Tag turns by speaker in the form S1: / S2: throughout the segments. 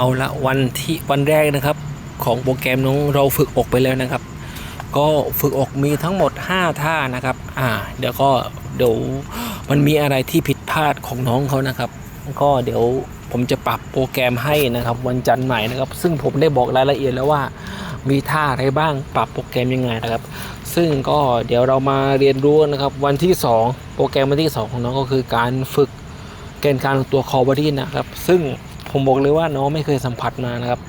S1: เอาละวันที่วันแรกนะครับ ของโปรแกรมน้องเราฝึกอกไปแล้วนะครับ ก็ฝึกอกมีทั้งหมด 5 ท่านะครับ อ่า เดี๋ยวก็เดี๋ยวมันมีอะไรที่ผิดพลาดของน้องเขานะครับ ก็เดี๋ยวผมจะปรับโปรแกรมให้นะครับ วันจันทร์ใหม่นะครับ ซึ่งผมได้บอกรายละเอียดแล้วว่ามีท่าอะไรบ้างปรับโปรแกรมยังไงนะครับ ซึ่งก็เดี๋ยวเรามาเรียนรู้นะครับ วันที่ 2 โปรแกรมวันที่ 2 ของน้องก็คือการฝึกแกนการตัวคอบอดี้นะครับ ซึ่ง ผมบอกเลยว่าน้องไม่เคยสัมผัสมานะครับ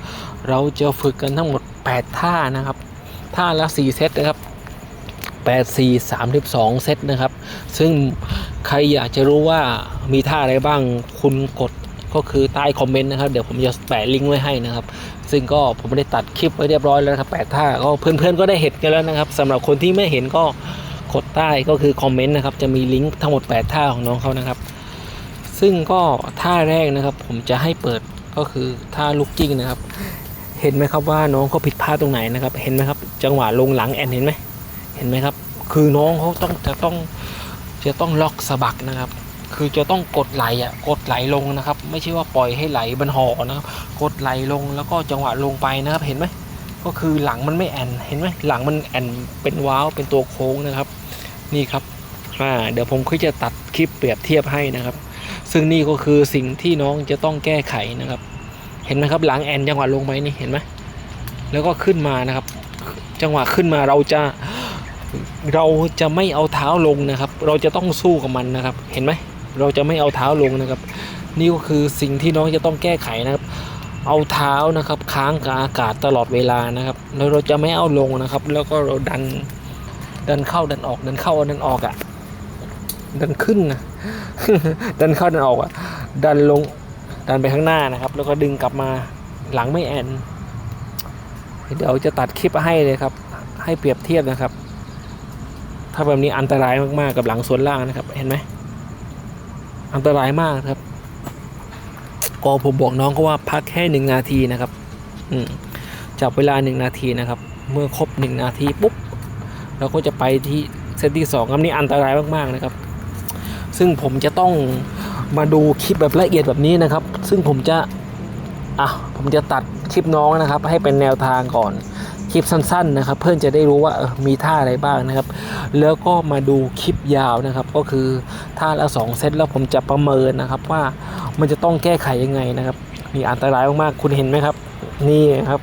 S1: เราจะฝึกกันทั้งหมด 8 ท่านะครับ ท่าละ 4 เซตนะครับ 8 4 32 เซตนะครับ ซึ่งใครอยากจะรู้ว่ามีท่าอะไรบ้างคุณกดก็คือใต้คอมเมนต์นะครับ เดี๋ยวผมจะแปะลิงก์ไว้ให้นะครับ ซึ่งก็ผมได้ตัดคลิปไว้เรียบร้อยแล้วครับแปดท่าก็เพื่อนๆก็ได้เห็นกันแล้วนะครับสำหรับคนที่ไม่เห็นก็กดใต้ก็คือคอมเมนต์นะครับ จะมีลิงก์ทั้งหมด 8 ท่าของน้องเขานะครับ ซึ่งก็ท่าแรกนะครับ ผมจะให้เปิดก็คือท่าลูกกิ้งนะครับ เห็นไหมครับว่าน้องเขาผิดพลาดตรงไหนนะครับ เห็นไหมครับ จังหวะลงหลังแอนเห็นไหมเห็นไหมครับ คือน้องเขาต้องจะต้องจะต้องล็อกสะบักนะครับ คือจะต้องกดไหลอะกดไหลลงนะครับ ไม่ใช่ว่าปล่อยให้ไหลบันห่อนะครับ กดไหลลงแล้วก็จังหวะลงไปนะครับ เห็นไหมก็คือหลังมันไม่แอนเห็นไหมหลังมันแอนเป็นว้าวเป็นตัวโค้งนะครับ นี่ครับอ่าเดี๋ยวผมก็จะตัดคลิปเปรียบเทียบให้นะครับ ซึ่งนี่ก็คือสิ่งที่น้องจะต้องแก้ไขนะครับ เห็นไหมครับหลังแอนจังหวะลงไปนี่เห็นไหมแล้วก็ขึ้นมานะครับ จังหวะขึ้นมาเราจะเราจะไม่เอาเท้าลงนะครับ เราจะต้องสู้กับมันนะครับ เห็นไหมเราจะไม่เอาเท้าลงนะครับ นี่ก็คือสิ่งที่น้องจะต้องแก้ไขนะครับ เอาเท้านะครับค้างกับอากาศตลอดเวลานะครับแล้วเราจะไม่เอาลงนะครับ แล้วก็เราดันดันเข้าดันออกดันเข้าดันออกอะ่ะ ดันขึ้นนะดันเข้าดันออกอะ่ะดันลงดันไปข้างหน้านะครับ แล้วก็ดึงกลับมาหลังไม่แอนเดี๋ยวจะตัดคลิปให้เลยครับ ให้เปรียบเทียบนะครับ ถ้าแบบนี้อันตรายมากๆกับหลังส่วนล่างนะครับ เห็นไหมอันตรายมากครับ ก็ผมบอกน้องก็ว่าพักแค่หนึ่งนาทีนะครับอืจับเวลาหนึ่งนาทีนะครับ เมื่อครบหนึ่งนาทีปุ๊บเราก็จะไปที่เซตที่สองครับนี่อันตรายมากๆนะครับ ซึ่งผมจะต้องมาดูคลิปแบบละเอียดแบบนี้นะครับ ซึ่งผมจะอะผมจะตัดคลิปน้องนะครับ ให้เป็นแนวทางก่อนคลิปสั้นๆนะครับ เพื่อนจะได้รู้ว่าออมีท่าอะไรบ้างนะครับ แล้วก็มาดูคลิปยาวนะครับ ก็คือท่าละสองเซตแล้วผมจะประเมินนะครับว่ามันจะต้องแก้ไขยังไงนะครับมีอันตรายมากๆคุณเห็นไหมครับ นี่ครับ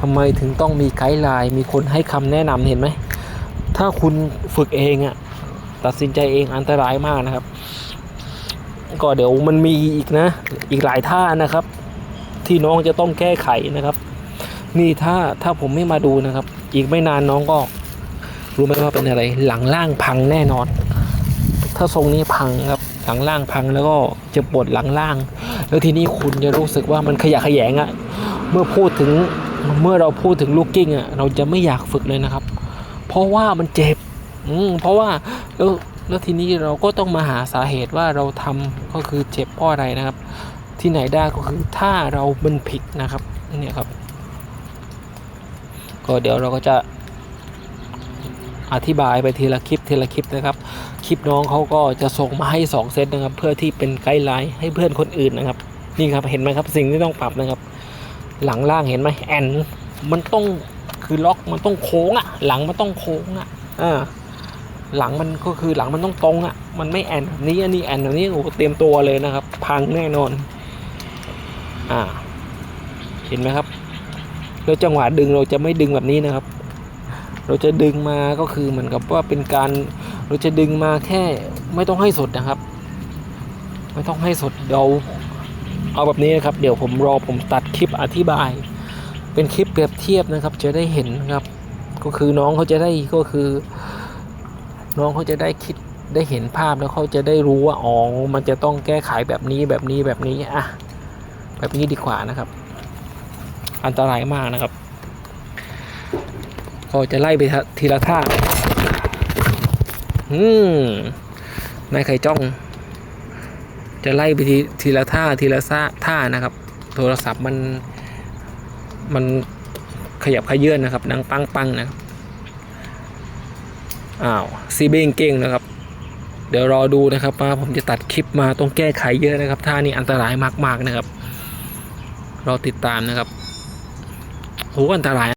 S1: ทำไมถึงต้องมีไกด์ไลน์มีคนให้คำแนะนำเห็นไหมถ้าคุณฝึกเองอะ ตัดสินใจเองอันตรายมากนะครับ ก็เดี๋ยวมันมีอีกนะ อีกหลายท่านะครับ ที่น้องจะต้องแก้ไขนะครับ นี่ถ้าถ้าผมไม่มาดูนะครับ อีกไม่นานน้องก็ รู้ไหมว่าเป็นอะไร หลังล่างพังแน่นอน ถ้าทรงนี้พังครับหลังล่างพังแล้วก็จะปวดหลังล่าง แล้วทีนี้คุณจะรู้สึกว่ามันขยะแขยงอะ่ะเมื่อพูดถึงเมื่อเราพูดถึงลูกกิ้งอะ่ะเราจะไม่อยากฝึกเลยนะครับ เพราะว่ามันเจ็บ อืมเพราะว่าแล้วแล้วทีนี้เราก็ต้องมาหาสาเหตุว่าเราทำก็คือเจ็บเพราะอะไรนะครับ ที่ไหนได้ก็คือถ้าเรามันผิดนะครับเนี่ยครับ ก็เดี๋ยวเราก็จะอธิบายไปทีละคลิปทีละคลิปนะครับ คลิปน้องเขาก็จะส่งมาให้ 2 เซตนะครับ เพื่อที่เป็นไกด์ไลน์ให้เพื่อนคนอื่นนะครับ นี่ครับเห็นไหมครับสิ่งที่ต้องปรับนะครับ หลังล่างเห็นไหมแอนมันต้องคือล็อกมันต้องโค้งอะหลังมันต้องโค้งอะอ่า หลังมันก็คือหลังมันต้องตรงอะมันไม่แอนแบบนี้อันนี้แอนแบบนี้โอ้เตรียมตัวเลยนะครับ พังแน่นอน อ่า เห็นไหมครับแล้วจังหวะดึงเราจะไม่ดึงแบบนี้นะครับ เราจะดึงมาก็คือเหมือนกับว่าเป็นการ เราจะดึงมาแค่ไม่ต้องให้สดนะครับ ไม่ต้องให้สดเดี๋ยวเอาแบบนี้นะครับ เดี๋ยวผมรอผมตัดคลิปอธิบาย เป็นคลิปเปรียบเทียบนะครับ จะได้เห็นนะครับ ก็คือน้องเขาจะได้ก็คือ น้องเขาจะได้คิดได้เห็นภาพแล้วเขาจะได้รู้ว่าอ๋อมันจะต้องแก้ไขแบบนี้แบบนี้แบบนี้อะแบบนี้ดีกว่านะครับ อันตรายมากนะครับก็จะไล่ไปทีละท่าอืมนายไข่จ้อง จะไล่ไปทีทีละท่าทีละท่าท่านะครับ โทรศัพท์มันมันขยับขยื่นนะครับ ดังปังปังนะครับ อ้าวซีเบงเก่งนะครับ เดี๋ยวรอดูนะครับว่าผมจะตัดคลิปมาต้องแก้ไขเยอะนะครับท่านี้อันตรายมากๆนะครับ รอติดตามนะครับโหอันตราย